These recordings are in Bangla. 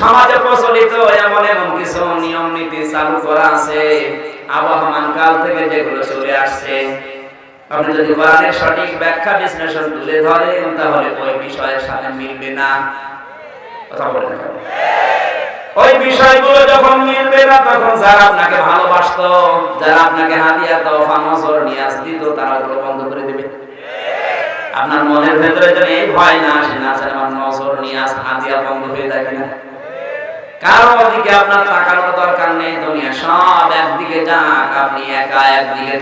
সমাজে প্রচলিত এমন এমন কিছু নিয়ম নীতি চালু করা আছে। আবহমান কাল থেকে যেগুলো চলে আসছে। আপনি যদি কোরআনের সঠিক ব্যাখ্যা বিশ্লেষণ তুলে ধরেন, তাহলে ওই বিষয়ের সাথে মিলবে না। কথা বলে ওই বিষয়গুলো যখন মিলবে না, তখন যারা আপনাকে ভালোবাসতো, যারা আপনাকে নিয়াজ দিত তারা ওগুলো বন্ধ করে দেবে। আপনার মনের ভেতরে যদি এই ভয় না আসে না আসে আমার নজর নিয়াজ হাদিয়া বন্ধ হয়ে যায় কিনা? কারও দিকে আপনার তাকানোর দরকার নেই, দুনিয়া সব একদিকে যাক, আপনি একা একদিকে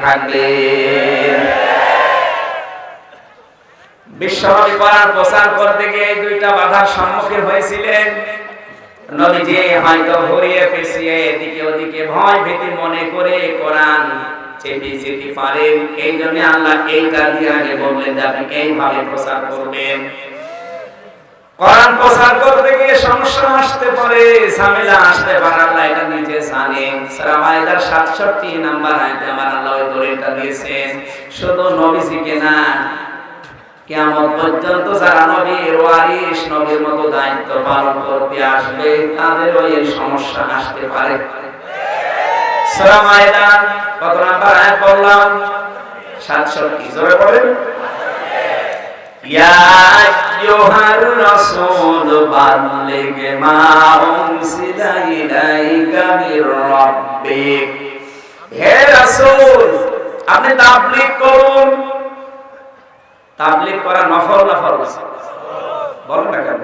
বিশ্বনবী প্রচার করতে গিয়ে এই দুইটা বাধার সম্মুখীন হয়েছিলেন। হয়তো ঘুরিয়ে পেছিয়ে এদিকে ওদিকে ভয় ভীতি মনে করে কোরআন চেপে যেতে পারেন। এই জন্য আল্লাহ এইটা দিয়ে আগে বললেন যে আপনি এইভাবে প্রচার করবেন। কোরআন প্রচার করতে গিয়ে সমস্যা আসতে পারে, ঝামেলা আসতে পারে। আল্লাহ এটা নিজে জানেন সূরা মাইদার 67 নাম্বার আয়াতে আমার আল্লাহ ওই দলিলটা দিয়েছেন। শুধু নবীজিকে না, কিয়ামত পর্যন্ত যারা নবীর ওয়ারিস নবীর মতো দায়িত্ব পালন করতে আসবে, তাদের ওই সমস্যা আসতে পারে। সূরা মাইদা কত নাম্বার আয়াত বললাম 67 জোরে বলেন ইয়া আইয়ুহার রাসূল বাল্লিগ মা উনসিলা ইলাইকা মির রাব্বিক হে রাসূল, আপনি তাবলীগ করুন। তাবলীগ করা নফল না ফরজ? বলুন না কেন?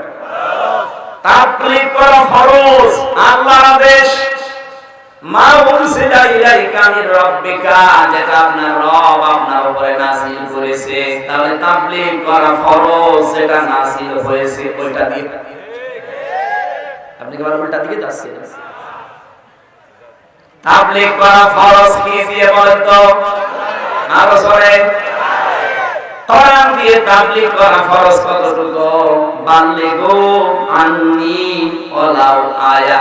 তাবলীগ করা ফরজ। আল্লাহর মা উনসিলা ইলাইকা মির রাব্বিকা, যেটা আপনার রব আপনার উপরে নাযিল করেছে। তাহলে তাবলীগ করা ফরজ, যেটা নাযিল হয়েছে ওইটা দিয়ে। আপনি কি উল্টা দিকে যাচ্ছেন? তাবলীগ করা ফরজ কি দিয়ে বলেন তো আরও সরে। কোরআন দিয়ে তাবলীগ করা ফরজ কতটুকু? বাল্লিগু আন্নি ওয়ালাউ আয়া।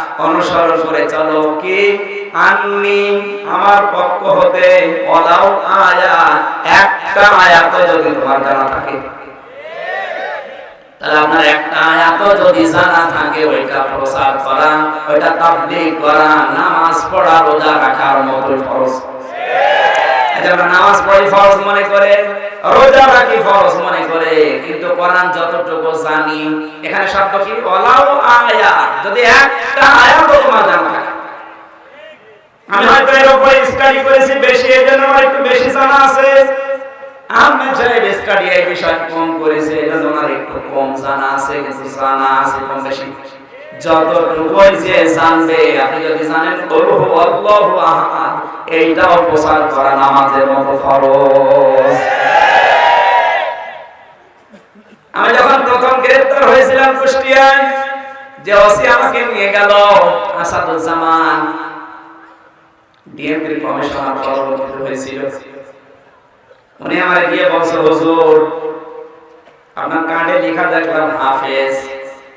অনুসরণ করে চলো কি? আমি আমার পক্ষ হতে আয়া, একটা আয়াত যদি তোমার জানা থাকে। তাহলে আপনার একটা আয়াত যদি জানা থাকে, ওইটা করা, ওইটা তাবলিগ করা, নামাজ পড়া, রোজা রাখার মতো ফরজ। আমরা নামাজ পড়ি ফরজ মনে করে রোজা রাখি ফরজ মনে করে কিন্তু কোরআন যতটুকু জানি এখানে শব্দ কি? ওলাও আয়া যদি একটা আয়াত তোমার জানা থাকে। আমি হয়তো এর উপরে স্টাডি করেছি বেশি এই জন্য আমার একটু বেশি জানা আছে। আমি সাহেব স্টাডি এই বিষয় কম করেছে জন্য আমার একটু কম জানা আছে কিছু জানা আছে কম বেশি। যতটুকুই যে জানবে, আপনি যদি জানেন এইটাও প্রচার করা নামাজের মতো ফরজ। আমি যখন প্রথম হয়েছিলাম কুষ্টিয়ায়, যে ওসি আমাকে নিয়ে গেল, আসাদুজ্জামান। কমিশনার হয়েছিল। উনি আমার গিয়ে বলছে, হুজুর, আপনার কার্ডে লেখা দেখলাম হাফেজ।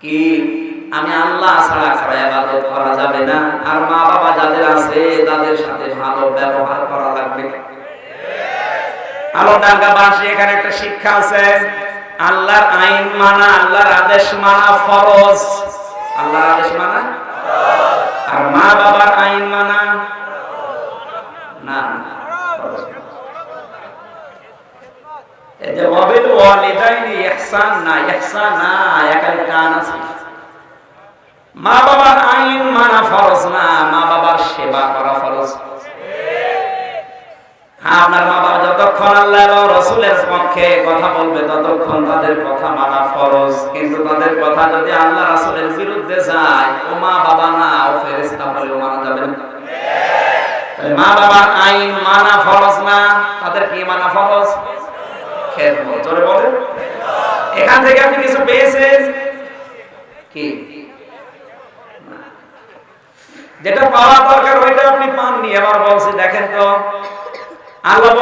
কি? আমি আল্লাহ ছাড়া কারও ইবাদত করা যাবে না। আর মা বাবা যাদের আছে, তাদের সাথে ভালো ব্যবহার করা লাগবে। আলোটাঙ্গা বাসী এখানে একটা শিক্ষা আছে। আল্লাহর আইন মানা, আল্লাহর আদেশ মানা ফরজ। আল্লাহর আদেশ মানা? আর মা বাবার আইন মানা? না ফরজ না। এই মা বাবার আইন মানা ফরজ না, মা বাবার সেবা করা ফরজ। আপনার মা বাবা যতক্ষণ আল্লাহ রসুলের পক্ষে কথা বলবে, ততক্ষণ তাদের কথা মানা ফরজ। কিন্তু তাদের কথা যদি আল্লাহ রাসুলের বিরুদ্ধে যায়, ও মা বাবা না, ও ফেরেস্তা বলেও মানা যাবে মা বাবার আইন মানা ফরজ না, তাদের কি মানা ফরজ? এখান থেকে আপনি কিছু পেয়েছেন? কি? যেটা পাওয়া দরকার ওইটা আপনি পাননি। এবার বলছি, দেখেন তো। আল্লাহ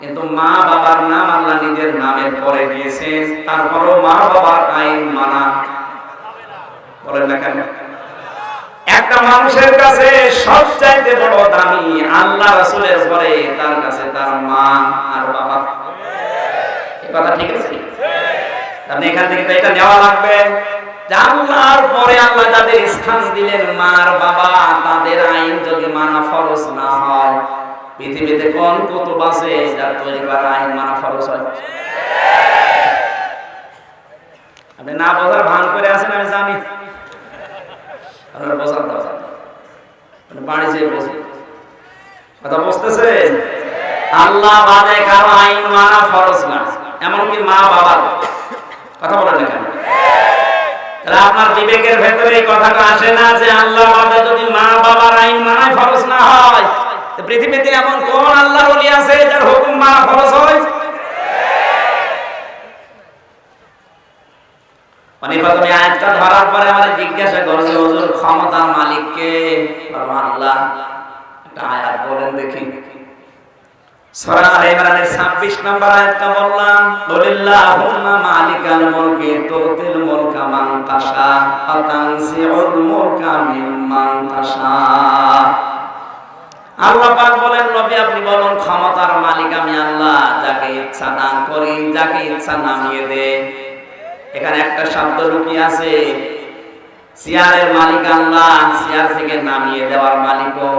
কিন্তু মা বাবার নাম নামের পরে দিয়েছেন। তারপরও মা বাবার আইন মানা। বলেন না একটা মানুষের কাছে সবচাইতে বড় দামি আল্লাহ রাসূলের পরে তার কাছে তার মা আর বাবা। কথা ঠিক আছে আপনি এখান থেকে এটা নেওয়া লাগবে। পরে আল্লাহ স্থান দিলেন মার বাবা, তাদের আইন যদি মানা ফরজ না হয়, পৃথিবীতে কোন কুতুব আছে যার তৈরি করা আইন মানা ফরজ হয়? আপনি না বোঝার ভান করে আছেন আমি জানি। আল্লাহ মানা মা বাবার। কথা বলেন না আপনার বিবেকের ভেতরে কথাটা আসে না যে আল্লাহ বাদে যদি মা বাবার আইন মানায় ফরজ না হয় পৃথিবীতে এমন কোন আল্লাহর ওলি আছে যার হুকুম মানা ফরজ হয়? মানে প্রথমে আয়াতটা ধরার পরে আমার জিজ্ঞাসা করছে হুজুর ক্ষমতার আল্লাহ, একটা আয়াত বলেন দেখি। সূরা ইমরানের 26 নম্বর আয়াতটা বললাম, বলিল্লাহুম্মা মালিকাল মুলকি তুতিল মুলকা তাশা, ফাতানসিউল মুলকা মিম্মান তাশা। আল্লাহ পাক বলেন, নবী, আপনি বলুন, ক্ষমতার মালিক আমি আল্লাহ, যাকে ইচ্ছা দান করি, যাকে ইচ্ছা নামিয়ে দে। এখানে একটা শব্দ লুকিয়ে আছে। চেয়ারের মালিক আল্লাহ চেয়ার থেকে নামিয়ে দেওয়ার মালিকও।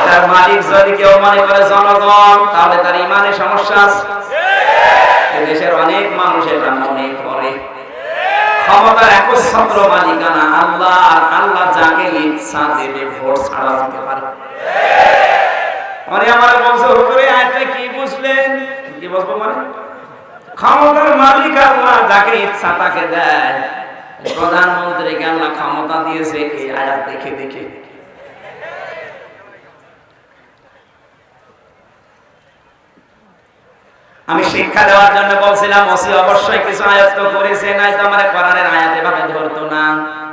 এটার মালিক যদি কেউ মনে করে জনগণ, তাহলে তার ইমানের সমস্যা আছে। দেশের অনেক মানুষ এটা মনে করে। ক্ষমতার একচ্ছত্র মালিকানা আল্লাহ, আর আল্লাহ যাকে ইচ্ছা দেবে ভোট ছাড়া দিতে পারে। আমার বংশ হুজুরে আয়াতটা কি বুঝলেন? কি বলব মানে? ক্ষমতার মালিক আল্লাহ, যাকে ইচ্ছা তাকে দেয়। প্রধানমন্ত্রীকে আল্লাহ ক্ষমতা দিয়েছে, এই আয়াত দেখে দেখে। আমি শিক্ষা দেওয়ার জন্য বলছিলাম, ওসি অবশ্যই কিছু আয়ত্ত করেছে নাই তো আমার কোরআনের আয়াত এভাবে ধরতো না।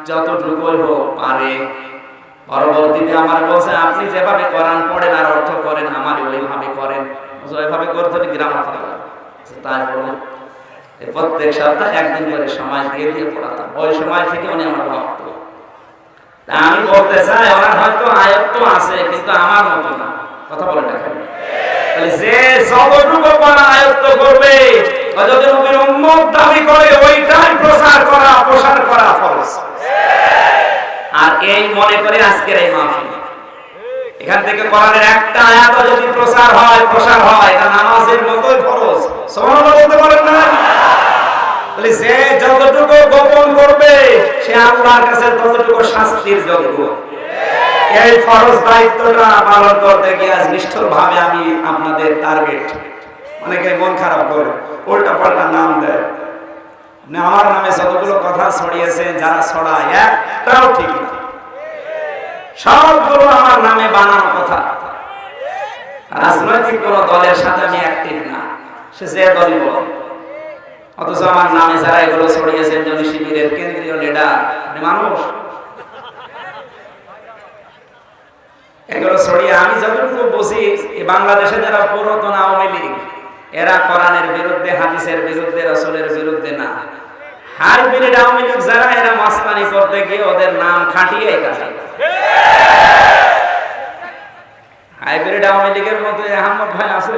যতটুকু হোক পারে। পরবর্তীতে আমার বলছে, আপনি যেভাবে কোরআন পড়েন আর অর্থ করেন আমার ওইভাবে করেন। ওইভাবে করতে হলে গ্রামার প্রত্যেক সপ্তাহে একদিন করে সময় দিয়ে দিয়ে পড়াতাম। ওই সময় থেকে উনি আমার ভক্ত। আমি বলতে চাই, ওনার হয়তো আয়ত্ত আছে, কিন্তু আমার মতো না। কথা বলে দেখেন। যে যতটুকু কোরআন আয়ত্ত করবে যদি নবীর উম্মত দাবি করে, ওইটাই প্রচার করা, প্রসার করা ফরজ। আর এই মনে করে আজকের এই মাহফিল। এখান থেকে কোরআনের একটা আয়াত যদি প্রচার হয়, প্রসার হয় এটা নামাজের মতোই ফরজ। যে যতটুকু গোপন করবে, সে আল্লাহর কাছে ততটুকু শাস্তির যোগ্য। এই ফরজ দায়িত্বটা পালন করতে গিয়ে আজ নিষ্ঠুর ভাবে আমি আপনাদের টার্গেট অনেকে মন খারাপ করে উল্টা পাল্টা নাম দেয়। আমার নামে যতগুলো কথা যারা ছড়ায়, একটাও ঠিক। সবগুলো আমার নামে বানানো কথা। রাজনৈতিক কোন দলের সাথে আমি অ্যাক্টিভ না। সে যে দলই বল অথচ আমার নামে যারা এগুলো ছড়িয়েছেন, যিনি শিবিরের কেন্দ্রীয় লিডার মানুষ। এগুলো ছড়িয়ে আমি যতটুকু বুঝি বাংলাদেশে যারা পুরাতন আওয়ামী লীগ, এরা কোরআনের বিরুদ্ধে, হাদিসের বিরুদ্ধে, রসুলের বিরুদ্ধে না। হাইব্রিড আওয়ামী লীগ যারা, এরা মাস্তানি করতে গিয়ে ওদের নাম খাটিয়ে এই হাইব্রিড আওয়ামী লীগের মতো আহমদ ভাই আছে?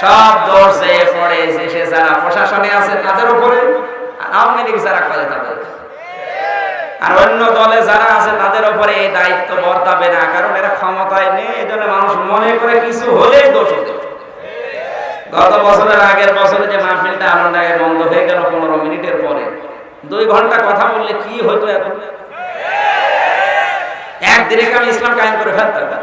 সব দোষ যে পড়ে সে যারা প্রশাসনে আছে তাদের উপরে, আর আওয়ামী লীগ যারা করে তাদের। আর অন্য দলে যারা আছে তাদের উপরে এই দায়িত্ব বর্তাবে না, কারণ এরা ক্ষমতায় নেই এই জন্য মানুষ মনে করে কিছু হলেই দোষ। গত বছরের আগের বছরে যে মাহফিলটা আনন্দায় বন্ধ হয়ে গেল পনেরো মিনিটের পরে, দুই ঘণ্টা কথা বললে কি হতো এখন? একদিনে আমি ইসলাম কায়েম করে ফেলতাম?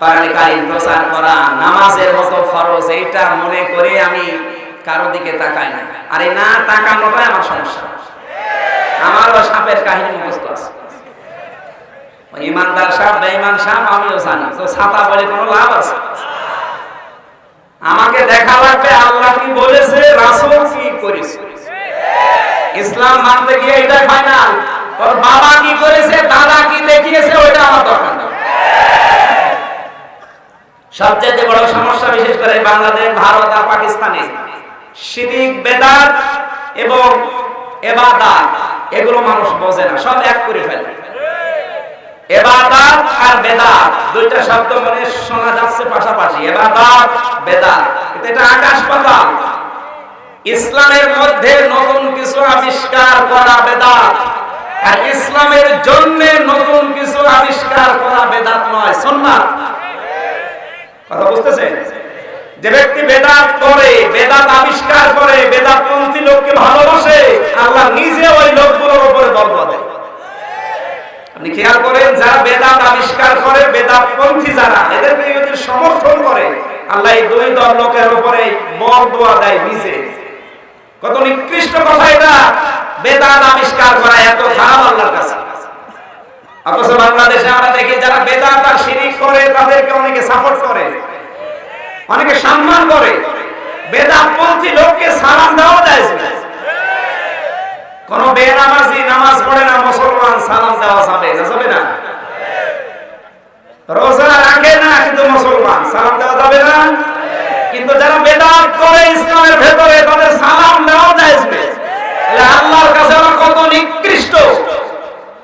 কোরআনে প্রচার করা, নামাজের মতো ফরজ, এইটা মনে করে আমি কারও দিকে তাকাই না। আরে না তাকানোটাই আমার সমস্যা। আমারও সাপের কাহিনী মুখস্থ আছে। ইমানদার সাপ, বেঈমান সাপ, আমিও জানি। তো ছাতা বলে কোনো লাভ আছে? আমাকে দেখা লাগবে আল্লাহ কি বলেছে কি ইসলাম মানতে গিয়ে এটাই ফাইনাল তোর বাবা কি করেছে, দাদা কি দেখিয়েছে, ওইটা আমার দরকার সবচেয়ে বড় সমস্যা বিশেষ করে বাংলাদেশ, ভারত আর পাকিস্তানে। শিরিক বেদাত এবং এবাদাত, এগুলো মানুষ বোঝে না, সব এক করে ফেলে। এবাদাত আর বেদাত, দুইটা শব্দ মনে শোনা যাচ্ছে পাশাপাশি, এবাদাত, বেদাত। এটা আকাশ পাতাল। ইসলামের মধ্যে নতুন কিছু আবিষ্কার করা বেদাত। আর ইসলামের জন্য নতুন কিছু আবিষ্কার করা বেদাত নয়, সুন্নাত। কথা বুঝতেছেন যে ব্যক্তি বেদাত করে, বেদাত আবিষ্কার করে, বেদাত পন্থী লোককে ভালোবাসে, আল্লাহ নিজে ওই লোকগুলোর উপরে দেয় আপনি খেয়াল করেন, যারা বেদাত আবিষ্কার করে, বেদাত পন্থী যারা, এদেরকে যদি সমর্থন করে, আল্লাহ এই দুই দল লোকের উপরে বল দোয়া দেয় নিজে। কত নিকৃষ্ট কথা এটা। বেদাত আবিষ্কার করা এত খারাপ আল্লাহর কাছে। অথচ বাংলাদেশে আমরা দেখি যারা বেদাত আর শিরিক করে, তাদেরকে অনেকে সাপোর্ট করে। অনেকে সম্মান করে। বেদাত পন্থী লোককে সালাম দেওয়া যায়। কোন বেনামাজি নামাজ পড়ে না, মুসলমান সালাম দেওয়া যাবে না যাবে না। রোজা রাখে না, কিন্তু মুসলমান সালাম দেওয়া যাবে না। কিন্তু যারা বেদাত করে ইসলামের ভেতরে, তাদের সালাম দেওয়া যায়। আল্লাহর কাছে কত নিকৃষ্ট।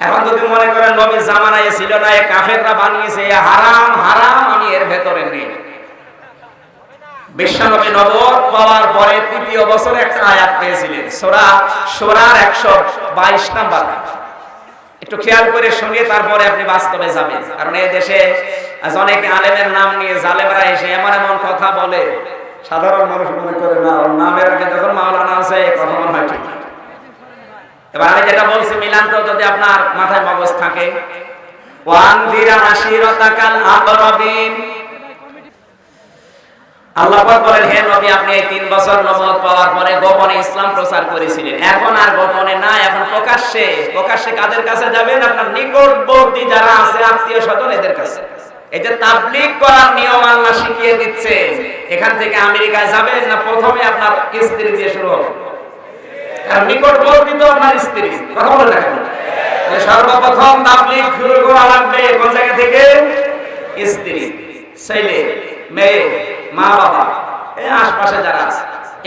এখন যদি মনে করেন জামানায় ছিল না কাফেররা বানিয়েছে হারাম হারাম, আমি এর ভেতরে নেই। বিশ্বনবী পাওয়ার পরে তৃতীয় একটা আয়াত পেয়েছিলেন, সোরা, সোরার একশো বাইশ নাম্বার একটু খেয়াল করে শুনে তারপরে আপনি বাস্তবে যাবেন, কারণ এই দেশে আজ অনেকে আলেমের নাম নিয়ে জালেমরা এসে এমন এমন কথা বলে। সাধারণ মানুষ মনে করে না নামের আগে যখন মাওলানা আছে কথা মনে হয় ঠিক এবার আমি যেটা বলছি, মিলান তো যদি আপনার মাথায় মগজ থাকে। যারা আছে, আত্মীয় এদের কাছে। করার নিয়ম শিখিয়ে দিচ্ছে এখান থেকে আমেরিকায় যাবেন না প্রথমে আপনার স্ত্রী দিয়ে শুরু হবে? আর নিকটবর্তী তো আপনার স্ত্রী। কথা বলে দেখেন। সর্বপ্রথম তাবলিগ শুরু করা লাগবে কোন জায়গা থেকে? স্ত্রী, ছেলে, মেয়ে, মা, বাবা, এই আশপাশে যারা আছে।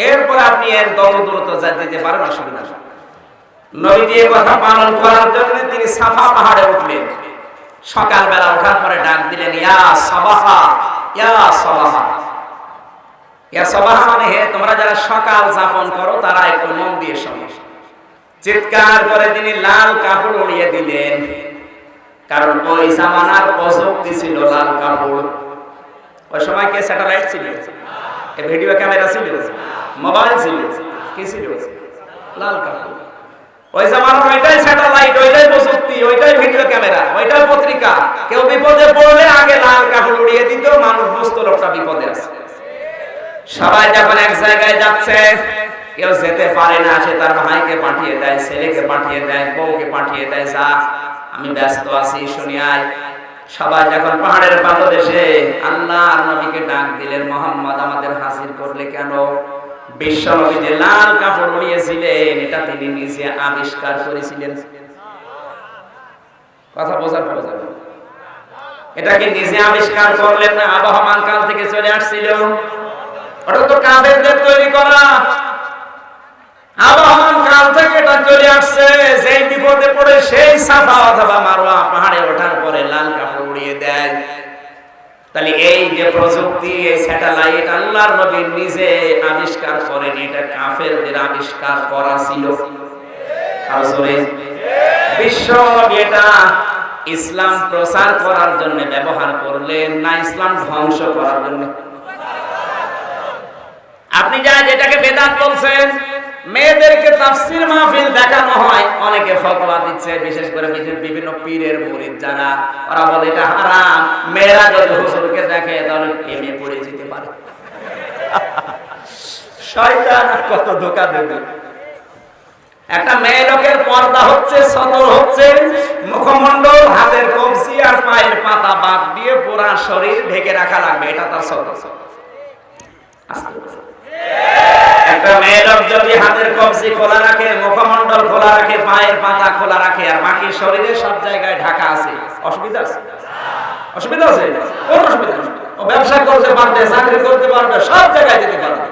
এরপর আপনি এর দল দূরত্ব যা দিতে পারেন, অসুবিধা নবীজি এ কথা পালন করার জন্য তিনি সাফা পাহাড়ে উঠলেন। সকালবেলা ওঠার পরে ডাক দিলেন, ইয়া সবাহা ইয়া সবাহা। তোমরা যারা সকাল যাপন করো, তারা একটু মন দিয়ে শোনো। চিৎকার করে তিনি লাল কাপড় উড়িয়ে দিলেন। কারণ ওই জামানার প্রযুক্তি ছিল লাল কাপড়? ওই সময় কে স্যাটেলাইট ছিল? ভিডিও ক্যামেরা ছিল? মোবাইল ছিল? কি ছিল? লাল কাপড়। ওই জামানার ওইটাই স্যাটেলাইট, ওইটাই প্রযুক্তি, ওইটাই ভিডিও ক্যামেরা, ওইটাই পত্রিকা। কেউ বিপদে পড়লে আগে লাল কাপড় উড়িয়ে দিত মানুষ বুঝতো লোকটা বিপদে আছে। সবাই যখন এক জায়গায় যাচ্ছে, কেউ যেতে পারে না, সে তার ভাইকে পাঠিয়ে দেয়, ছেলেকে পাঠিয়ে দেয়, বউকে পাঠিয়ে দেয়, যা, আমি ব্যস্ত আছি, শুনি সবাই যখন পাহাড়ের পাদদেশে আল্লাহ নবীকে ডাক দিলেন, মোহাম্মদ, আমাদের হাজির করলে কেন? বিশ্ব নবী যে লাল কাপড় উড়িয়েছিলেন, এটা তিনি নিজে আবিষ্কার করেছিলেন। কথা বোঝার প্রয়োজন এটা কি নিজে আবিষ্কার করলেন না আবহমান কাল থেকে চলে আসছিল? ওটা তো কাফেরদের তৈরি করা। কাল থেকে এটা চলে আসছে। সেই বিপদে পড়ে সেই সাফা অথবা মারোয়া পাহাড়ে ওঠার পরে লাল কাপড় উড়িয়ে দেয়। তাহলে এই যে প্রযুক্তি, এই স্যাটেলাইট আল্লাহর নিজে আবিষ্কার করেন, এটা কাফেরদের আবিষ্কার করা ছিল। বিশ্ব এটা ইসলাম প্রচার করার জন্য ব্যবহার করলেন, না ইসলাম ধ্বংস করার জন্য। আপনি যা যেটাকে বেদাত বলছেন, মেয়েদেরকে তাফসির মাহফিল দেখানো হয়, অনেকে ফতোয়া দিচ্ছে, বিশেষ করে বিভিন্ন পীরের মুরিদ যারা, ওরা বলে এটা হারাম। মেয়েরা যদি হুজুরকে দেখে, তাহলে প্রেমে পড়ে যেতে পারে। শয়তান কত ধোকা দেবে? একটা মেয়ে লোকের পর্দা হচ্ছে, সদর হচ্ছে, মুখমণ্ডল, হাতের কবজি আর পায়ের পাতা বাদ দিয়ে পুরা শরীর ঢেকে রাখা লাগবে, এটা তার সদর। আস্তে আস্তে। একটা যদি হাতের কবজি খোলা রাখে খোলা রাখে, পায়ের পাতা খোলা রাখে, আর বাকি শরীরে সব জায়গায় ঢাকা আছে, অসুবিধা আছে? অসুবিধা আছে? কোন অসুবিধা ও ব্যবসা করতে পারবে, চাকরি করতে পারবে, সব জায়গায় যেতে পারবে।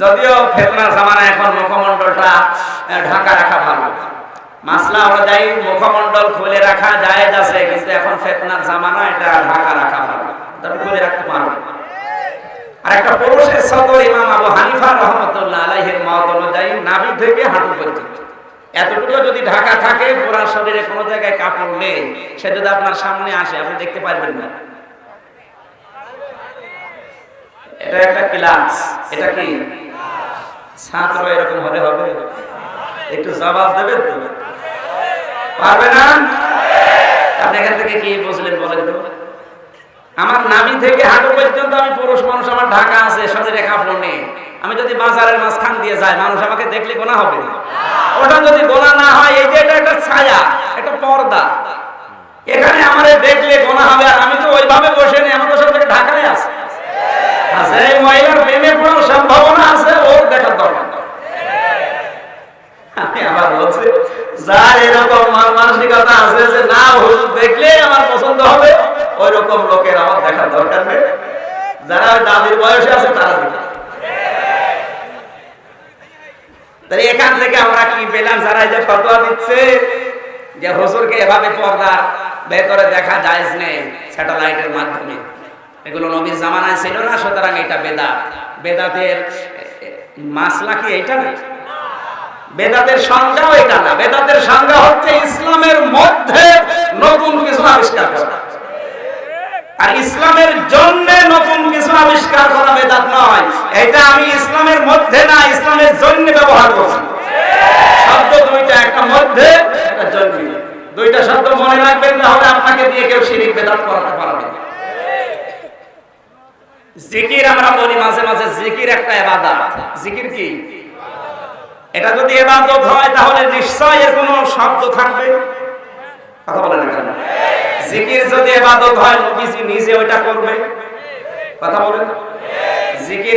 যদিও ফেতনা জামানা এখন মুখমণ্ডলটা ঢাকা রাখা ভালো। মাসলা অনুযায়ী মুখমণ্ডল খুলে রাখা যায় আছে, কিন্তু এখন ফেতনার জামানা এটা ঢাকা রাখা ভালো। খুলে রাখতে পারবে আর একটা পুরুষের সদর ইমাম আবু হানিফা রহমতুল্লাহ আলাইহির মত অনুযায়ী নাভি থেকে হাঁটু পর্যন্ত। এতটুকু যদি ঢাকা থাকে, পুরা শরীরে কোনো জায়গায় কাপড় নেই, সে যদি আপনার সামনে আসে, আপনি দেখতে পারবেন না। এটা একটা ক্লাস। এটা কি? ছাত্র এরকম হলে হবে? একটু জবাব দেবেন তো? পারবে না? আপনি এখান থেকে কি বুঝলেন বলেন তো? আমার নাভি থেকে হাঁটু পর্যন্ত আমি পুরুষ মানুষ, আমার ঢাকা আছে, শরীরে কাপড় নেই। আমি যদি বাজারের মাঝখান দিয়ে যাই, মানুষ আমাকে দেখলে গোনা হবে। ওটা যদি গোনা না হয়, এই যে এটা একটা ছায়া, একটা পর্দা। এখানে আমারে দেখলে গোনা হবে, আর আমি তো ওইভাবে বসে নেই, আমার তো সব থেকে ঢাকায় আছে। আছে, এই মহিলার প্রেমে পড়ার সম্ভাবনা আছে, ওর দেখার দরকার। আমি আবার বলছি, যার এরকম মানসিকতা আছে যে না হুজুর দেখলে আমার পছন্দ হবে ওই রকম লোকের আমার দেখার দরকার নেই। যারা দাদির বয়সে আছে, তারা এখান থেকে আমরা কি পেলাম? যারা যে দিচ্ছে, যে হুজুরকে এভাবে ভেতরে দেখা যায় স্যাটেলাইটের মাধ্যমে। এগুলো নবীর জামানায় ছিল না, সুতরাং এটা বেদাত। বেদাতের মাসলা কি এটা না? বেদাতের সংজ্ঞাও এটা না। বেদাতের সংজ্ঞা হচ্ছে ইসলামের মধ্যে নতুন কিছু আবিষ্কার করা। আর ইসলামের জন্য নতুন কিছু আবিষ্কার করা বেদাত নয়। এটা আমি ইসলামের মধ্যে না, ইসলামের জন্য ব্যবহার করছি। শব্দ দুইটা, একটা মধ্যে দুইটা শব্দ মনে রাখবেন, তাহলে আপনাকে দিয়ে কেউ শিরিক বেদাত করাতে পারবে জিকির আমরা বলি মাঝে মাঝে, জিকির একটা এবাদত। জিকির কি? এটা যদি এবাদত হয়, তাহলে নিশ্চয় এর কোনো শব্দ থাকবে। কথা বলেন জিকির যদি হয়, নবীজি নিজে করবে। কথা বলেন। জিকির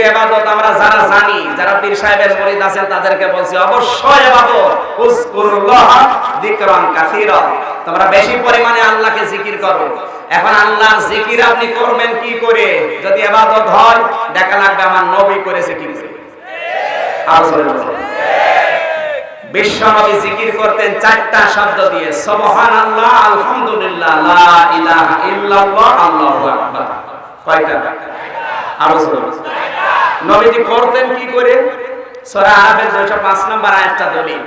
আমরা যারা জানি, যারা পীর সাহেবের আছেন, তাদেরকে বলছি, অবশ্যই যিকরান কাসীরা। তোমরা বেশি পরিমাণে আল্লাহকে জিকির করো। এখন আল্লাহর জিকির আপনি করবেন কি করে? যদি এবাদত হয়, দেখা লাগবে আমার নবী করেছে কি করে? জোরে বলুন। বিশ্ব নবী জিকির করতেন চারটা শব্দ দিয়ে সুবহানাল্লাহ আলহামদুলিল্লাহ লা ইলাহা ইল্লাল্লাহ আল্লাহু আকবার কয়টা আরো জোরে বলুন। নবীজি করতেন কি করে সূরা আরাফের 205 নম্বর আয়াতটা দলিল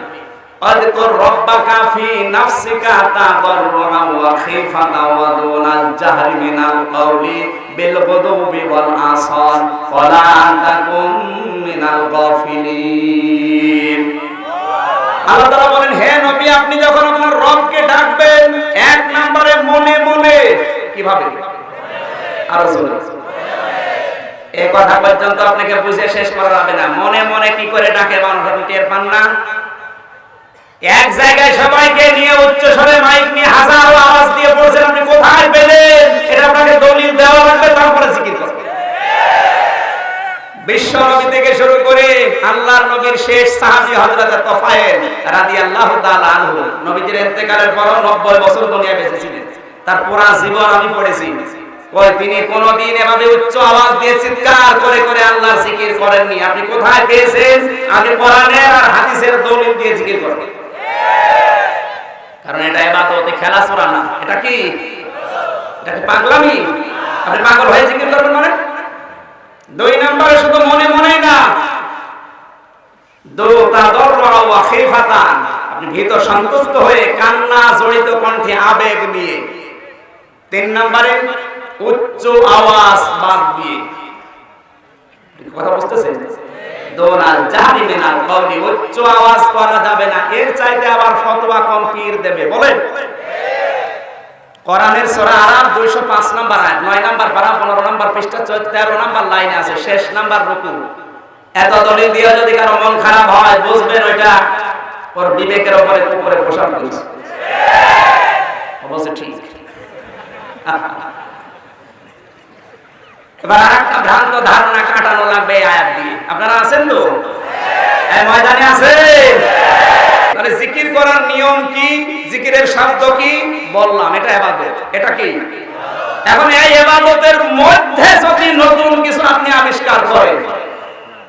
اذكر ربك في نفسك تضرعا وخيفة ودون الجهر من القول بالغدو والآصال ولا تكن من الغافلين আল্লাহ বলেন নবী, আপনি যখন আপনার রবকে ডাকবেন, এক নম্বরে মনে মনে কীভাবে? কথা পর্যন্ত আপনাকে বুঝে শেষ করা যাবে না। মনে মনে কি করে ডাকে মানুষ, আপনি টের পান না? এক জায়গায় সবাইকে নিয়ে উচ্চ স্বরে মাইক নিয়ে হাজারো আওয়াজ দিয়ে বলছেন, আপনি কোথায় পেলেন এটা আপনাকে দলিল দেওয়া লাগবে তারপরে জিকির করবেন বিশ্ব নবী থেকে শুরু করে আল্লাহর নবীর শেষ সাহাবী হযরত তফায়েল রাদিয়াল্লাহু তাআলা আনহু নবীজির ইন্তেকালের পর 90 বছর দুনিয়া বেঁচে ছিলেন তার পুরা জীবন আমি পড়েছি। কই তিনি কোনদিন এভাবে উচ্চ আওয়াজ দিয়ে চিৎকার করে করে আল্লাহর জিকির করেননি। আপনি কোথায় পেয়েছেন? আগে কোরআনের আর হাদিসের দলিল দিয়ে জিকির করেন কারণ এটা ইবাদত খেলা সরা না। এটা কি? এটা কি পাগলামি? আপনি পাগল হয়ে জিকির করবেন মানে? দুই নম্বরে শুধু মনে মনেই না দোতা দররা ওয়া খিফাতান উচ্চ আওয়াজ করা যাবে না, এর চাইতে আবার ফতোয়া কম পীর দেবে, বলেন। কোরআনের সূরা 205 নাম্বার আয়াত 9 নাম্বার পারা 15 নাম্বার পৃষ্ঠা 13 নাম্বার লাইনে আছে, শেষ নাম্বার রুকু। এত দলিল দিয়ে যদি কারও মন খারাপ হয় বুঝবেন ওইটা ওর বিবেকের উপরে উপরে প্রসার করেছে অবশ্য ঠিক। এবার আরেকটা ভ্রান্ত ধারণা কাটানো লাগবে আয়াত দিয়ে। আপনারা আছেন তো? ময়দানে আছেন? তাহলে জিকির করার নিয়ম কি? জিকিরের শব্দ কি? বললাম এটা এবাদত। এটা কি? এখন এই এবাদতের মধ্যে যদি নতুন কিছু আপনি আবিষ্কার করেন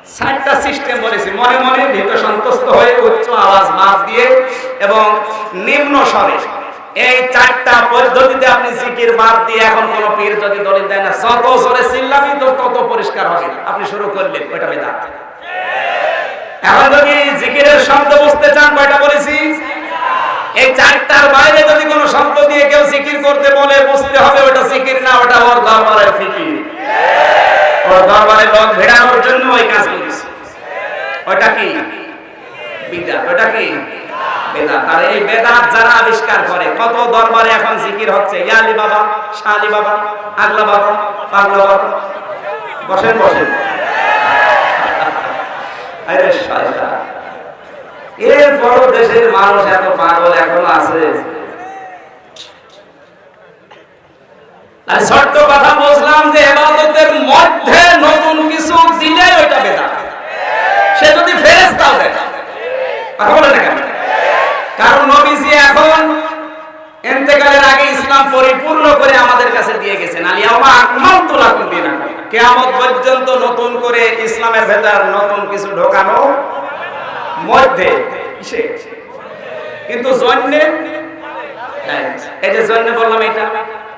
সাতটা সিস্টেম বলেছি। মনে মনে ভীত সন্তুষ্ট হয়ে উচ্চ আওয়াজ বাদ দিয়ে এবং নিম্ন স্বরে। এই চারটা পদ্ধতিতে আপনি জিকির বাদ দিয়ে এখন কোন পীর যদি দলিল দেয় না, যত স্বরে চিল্লাবি তো তত পরিষ্কার হবে। আপনি শুরু করলেন, ওইটা বেদাত এখন যদি জিকিরের শব্দ বুঝতে চান, কয়টা বলেছি? এই চারটার বাইরে যদি কোনো শব্দ দিয়ে কেউ জিকির করতে বলে, বুঝতে হবে ওটা জিকির না, ওটা ওর দরবারের ফিকির। ওর দরবারে লোক ভেড়ানোর জন্য ওই কাজ করেছে। ওটা কি? বিদাত। ওটা কি? বেদাত। আর এই বেদাত যারা আবিষ্কার করে, কত দরবারে এখন জিকির হচ্ছে? ইয়ালি বাবা শালি বাবা আগলা বাবা, পাগলা বাবা। বসেন বসেন। আরে শয়তান দেশের মানুষ এত পাগল এখনও আছে। আর ছোট্ট কথা বুঝলাম যে এবাদতের মধ্যে নতুন কিছু দিলে ওইটা বেদাত। সে যদি ফেরেস্তাও দেয় কারণ নবীজি এখন এতেকালের আগে ইসলাম পরিপূর্ণ করে আমাদের কাছে দিয়ে গেছেন। আলিয়ামা আকমালতু লাকুম দীনাকুম কিয়ামত পর্যন্ত নতুন করে ইসলামের ভেতর নতুন কিছু ঢোকানো মধ্যে কিন্তু জন্যে? এই যে জন্যে বললাম এটা।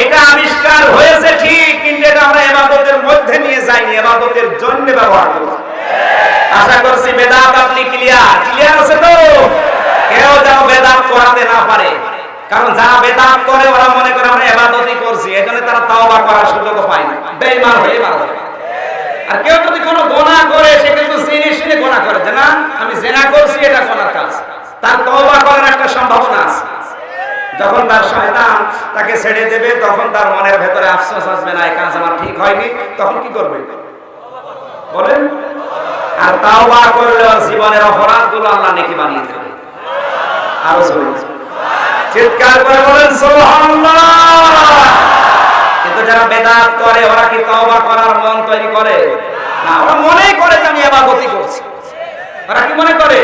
এটা আবিষ্কার হয়েছে ঠিক, কিন্তু এটা আমরা এবাদতের মধ্যে নিয়ে যাইনি, এবাদতের জন্য ব্যবহার করছি আশা করছি বেদাত আপনি ক্লিয়ার ক্লিয়ার আছে তো? কেউ যেন বেদাত করাতে না পারে। কারণ যারা বেদাত করে, ওরা মনে করে আমরা এবাদতই করছি, এজন্য তারা তাওবা করার সুযোগ পায় না। বেঈমান হয়ে মারা যায়। আর কেউ যদি কোনো গোনা করে, সে কিন্তু চিনি শুনে গোনা করে যে, না, আমি জেনা করছি, এটা গোনার কাজ। তার তওবা করার একটা সম্ভাবনা আছে। যখন তার শয়তান তাকে ছেড়ে দেবে, তখন তার মনের ভেতরে আফসোস আসবে, না, এই কাজ আমার ঠিক হয়নি। তখন কি করবে? বলেন। আর তাওবা করলে জীবনের অপরাধগুলো আল্লাহ নেকি বানিয়ে দেবে। আরও চলুন চিৎকার করে বলেন কিন্তু যারা বেদাত করে, ওরা কি তওবা করার মন তৈরি করে? না, ওরা মনেই করে যে আমি ইবাদতই করছি। ওরা কি মনে করে?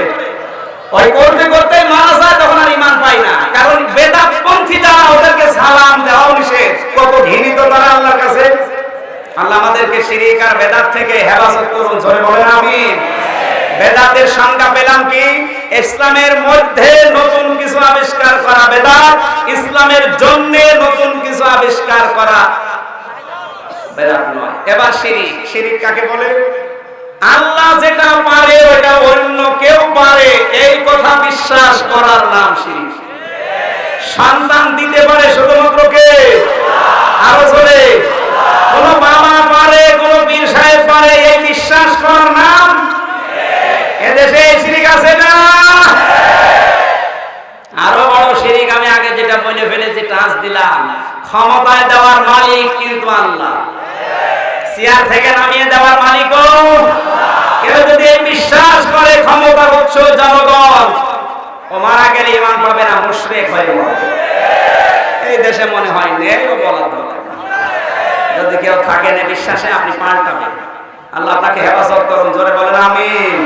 ওই করতে করতে মারা যায়, তখন আর ইমান পাই না। কারণ বেদাত পন্থী যারা, ওদেরকে সালাম দেওয়া নিষেধ। কত ঘৃণিত তারা আল্লাহর কাছে। আল্লাহ আমাদেরকে শিরিক আর বেদাত থেকে হেফাজত করুন, জোরে বলেন, আমিন। বেদাতের সংজ্ঞা পেলাম কি? ইসলামের মধ্যে নতুন কিছু আবিষ্কার করা বেদাত, ইসলামের জন্য নতুন কিছু আবিষ্কার করা। বেদাত নয়। এবার শিরিক। শিরিক কাকে বলে? আল্লাহ যেটা পারে, ওটা অন্য কেউ পারে। এই কথা বিশ্বাস করার নাম শিরিক। সন্তান দিতে পারে শুধুমাত্র কে? আরও জোরে। কোন বাবা পারে, কোন পীর সাহেব পারে, এই বিশ্বাস করার নাম এদেশে শিরিক আছে না? আরও বড় শিরিক আমি আগে যেটা বলে ফেলেছি, টাচ দিলাম। ক্ষমতায় দেওয়ার মালিক কিন্তু আল্লাহ। চেয়ার থেকে নামিয়ে দেওয়ার মালিকও কেউ যদি বিশ্বাস করে ক্ষমতা উৎস জনগণ, ও মারা গেলে ইমান পাবে না, মুশরিক হয়ে এই দেশে মনে হয় নেই বলার দরকার যদি কেউ থাকে না, বিশ্বাসে আপনি পাল্টাবেন। আল্লাহ আপনাকে হেফাজত করুন, জোরে বলেন, আমিন।